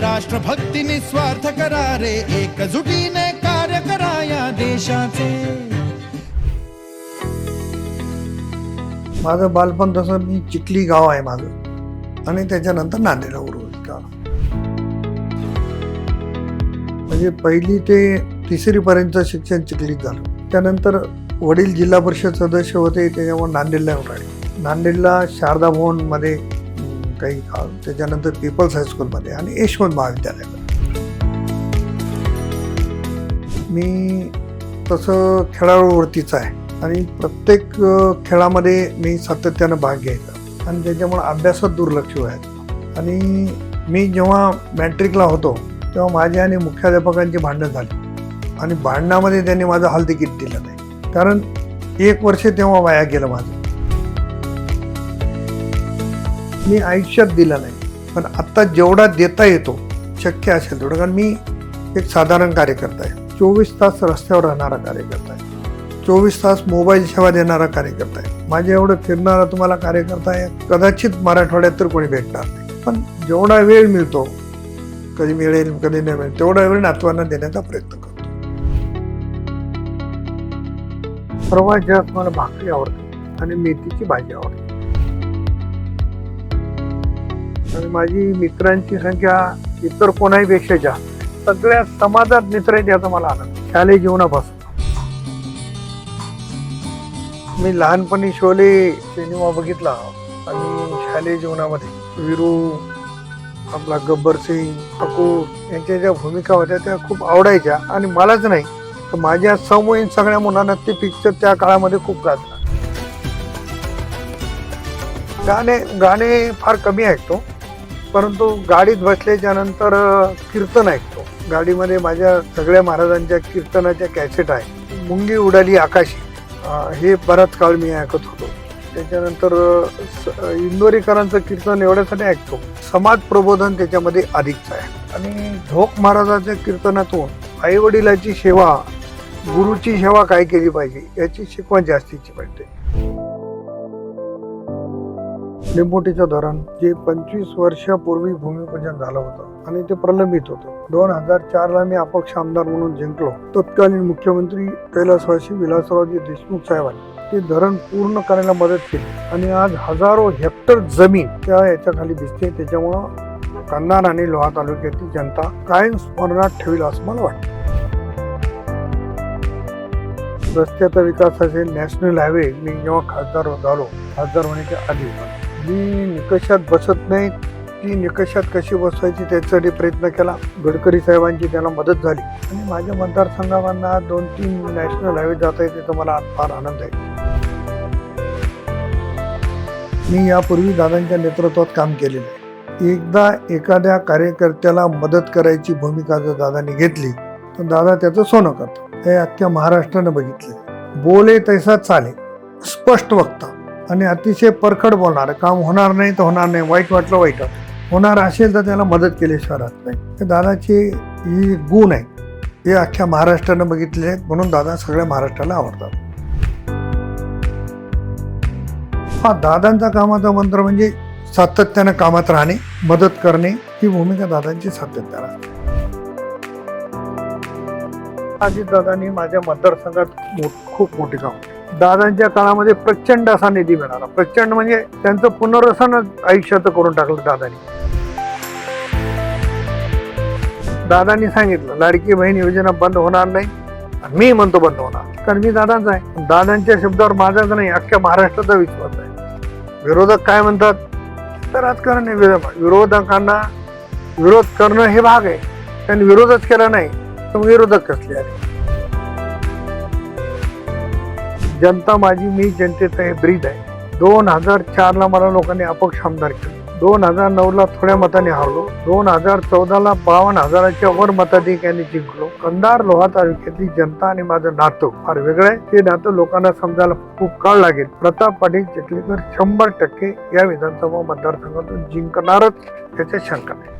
राष्ट्रभक्ती निस्वार्थ करा रे एकजुटीने कार्य करा या देशाचे. माझं बालपण तसं मी चिखली गाव आहे माझं. आणि त्याच्यानंतर नांदेडला उर्वरित गाव. म्हणजे पहिली ते तिसरी पर्यंत शिक्षण चिखलीत झालं. त्यानंतर वडील जिल्हा परिषद सदस्य होते त्याच्यामुळे नांदेडला राहिले. नांदेडला शारदा भवनमध्ये काही काळ त्याच्यानंतर पीपल्स हायस्कूलमध्ये आणि यशवंत महाविद्यालयामध्ये मी तसं खेळाडूवरतीच आहे आणि प्रत्येक खेळामध्ये मी सातत्यानं भाग घ्यायचा आणि त्याच्यामुळे अभ्यासात दुर्लक्ष व्हायचं. आणि मी जेव्हा मॅट्रिकला होतो तेव्हा माझ्या आणि मुख्याध्यापकांची भांडणं झाली आणि भांडणामध्ये त्यांनी माझं हॉल तिकीट दिलं नाही. कारण एक वर्ष तेव्हा वाया गेलं माझं. मी आयुष्यात दिला नाही. पण आत्ता जेवढा देता येतो शक्य असेल तेवढं. कारण मी एक साधारण कार्यकर्ता आहे. चोवीस तास रस्त्यावर राहणारा कार्यकर्ता आहे. चोवीस तास मोबाईल सेवा देणारा कार्यकर्ता आहे. माझ्या एवढं फिरणारा तुम्हाला कार्यकर्ता आहे. कदाचित मराठवाड्यात तर कोणी भेटणार नाही. पण जेवढा वेळ मिळतो कधी मिळेल कधी नाही मिळेल तेवढा वेळ नातवांना देण्याचा प्रयत्न करतो. सर्वात जास्त मला भाकरी आवडते आणि मेथीची भाजी आवडते. आणि माझी मित्रांची संख्या इतर कोणाहीपेक्षा जास्त. सगळ्या समाजात मित्र आहेत याचा मला आनंद. शालेय जीवनापासून. मी लहानपणी शोले सिनेमा बघितला आणि शालेय जीवनामध्ये. विरू आपला गब्बर सिंग अकूर यांच्या ज्या भूमिका होत्या त्या खूप आवडायच्या. आणि मलाच नाही तर माझ्या समोरील सगळ्या मुलांना ते पिक्चर त्या काळामध्ये खूप गाजला. गाणे गाणे फार कमी ऐकतो परंतु गाडीत बसल्याच्या नंतर कीर्तन ऐकतो. गाडीमध्ये माझ्या सगळ्या महाराजांच्या कीर्तनाच्या कॅसेट आहे मुंगी उडाली आकाशी. हे बराच काळ मी ऐकत होतो. त्याच्यानंतर स- इंदोरीकरांचं कीर्तन एवढ्यासाठी ऐकतो. समाज प्रबोधन त्याच्यामध्ये अधिकच आहे. आणि झोक महाराजाच्या कीर्तनातून आई वडिलाची सेवा गुरुची सेवा काय केली पाहिजे याची शिकवण जास्तीची पडते. लिंबोटीचं धरण जे पंचवीस वर्षापूर्वी भूमिपूजन झालं होतं आणि ते प्रलंबित होतं. दोन हजार चार ला मी अपक्ष आमदार म्हणून जिंकलो. तत्कालीन मुख्यमंत्री कैलासवासी विलासरावजी देशमुख साहेबांनी ते धरण पूर्ण करायला मदत केली. आणि आज हजारो हेक्टर जमीन त्या याच्या खाली दिसते. त्याच्यामुळं कन्नार आणि लोहा तालुक्यातील जनता कायम स्मरणात ठेवील असं मला वाटतं. रस्त्याचा विकास असेल नॅशनल हायवे मी जेव्हा खासदार झालो खासदार होण्याच्या आधी. जी निकषात बसत नाही ती निकषात कशी बसवायची त्याच्यासाठी प्रयत्न केला. गडकरी साहेबांची त्याला मदत झाली. आणि माझ्या मतदारसंघामधनं दोन तीन नॅशनल हायवे जाता येते तर मला फार आनंद आहे. मी यापूर्वी दादांच्या नेतृत्वात काम केलेलं आहे. एकदा एखाद्या कार्यकर्त्याला मदत करायची भूमिका जर दादांनी घेतली तर दादा त्याचं सोनं करतो हे अख्ख्या महाराष्ट्रानं बघितलं बोले तैसा चाले स्पष्ट वक्ता. आणि अतिशय परखड बोलणार. काम होणार नाही तर होणार नाही. वाईट वाटलं वाईट होणार असेल तर त्याला मदत केल्याशिवाय राहत नाही. तर दादाची ही गुण आहे. हे अख्ख्या महाराष्ट्रानं बघितले आहेत. म्हणून दादा सगळ्या महाराष्ट्राला आवडतात. हा दादांचा कामाचा मंत्र म्हणजे सातत्यानं कामात राहणे मदत करणे ही भूमिका दादांची सातत्यानं असते. अजित दादांनी माझ्या मतदारसंघात मो- खूप मोठी काम केली. दादांच्या काळामध्ये प्रचंड असा निधी मिळाला. प्रचंड म्हणजे त्यांचं पुनर्वसन आयुष्यात करून टाकलं दादांनी. दादांनी सांगितलं लाडकी बहीण योजना बंद होणार नाही. मी म्हणतो बंद होणार. कारण मी दादांचा आहे. दादांच्या शब्दावर माझाच नाही अख्ख्या महाराष्ट्राचा विश्वास आहे. विरोधक काय म्हणतात? तर राजकारण विरोधकांना विरोध करणं हे भाग आहे. त्यांनी विरोधच केला नाही तर विरोधक कसले आले जनता माझी मी जनतेचं हे ब्रीद आहे. दोन हजार चारला मला लोकांनी अपक्ष आमदार केलं. दोन हजार नऊला थोड्या मताने हारलो. दोन हजार चौदाला बावन्न हजाराच्या वर मताधिक्याने जिंकलो. कंधार लोहा तालुक्यातली जनता आणि माझं नातं फार वेगळं आहे. ते नातं लोकांना समजायला खूप काळ लागेल. प्रताप पाटील चिखलीकर शंभर टक्के या विधानसभा मतदारसंघातून जिंकणारच त्याच्या शंका नाही.